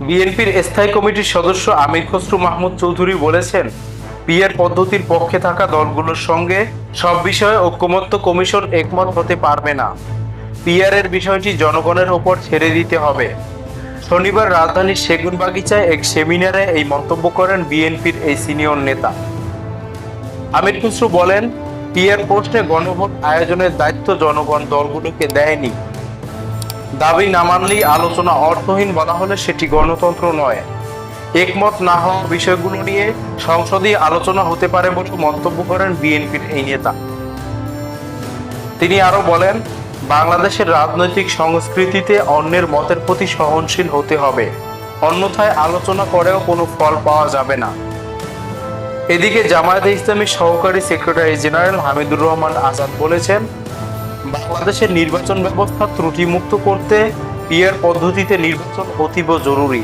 বিএনপির স্থায়ী কমিটির সদস্য আমির খসরু মাহমুদ চৌধুরী বলেছেন পিয়ার পদ্ধতির পক্ষে থাকা দলগুলোর সঙ্গে সব বিষয়ে ঐক্যমত্য কমিশন একমত হতে পারবে না। পিয়ারের বিষয়টি জনগণের ওপর ছেড়ে দিতে হবে। শনিবার রাজধানীর সেগুনবাগিচায় এক সেমিনারে এই মন্তব্য করেন বিএনপির এই সিনিয়র নেতা। আমির খুসরু বলেন পিয়ার প্রশ্নে গণভোট আয়োজনের দায়িত্ব জনগণ, দলগুলোকে দেয়নি। দাবি না মানলেই আলোচনা অর্থহীন বলা হলে সেটি গণতন্ত্র নয়। একমত না হওয়া বিষয়গুলো নিয়ে সংসদে আলোচনা হতে পারে বলে মন্তব্য করেন বিএনপির এই নেতা। তিনি আরও বলেন, বাংলাদেশের রাজনৈতিক সংস্কৃতিতে অন্যের মতের প্রতি সহনশীল হতে হবে। অন্যথায় আলোচনা করেও কোনো ফল পাওয়া যাবে না। এদিকে জামায়াতে ইসলামীর সহকারী সেক্রেটারি জেনারেল হামিদুর রহমান আজাদ বলেছেন বাংলাদেশের নির্বাচন ব্যবস্থা ত্রুটিমুক্ত করতে পিয়ার পদ্ধতিতে নির্বাচন অতীব জরুরি।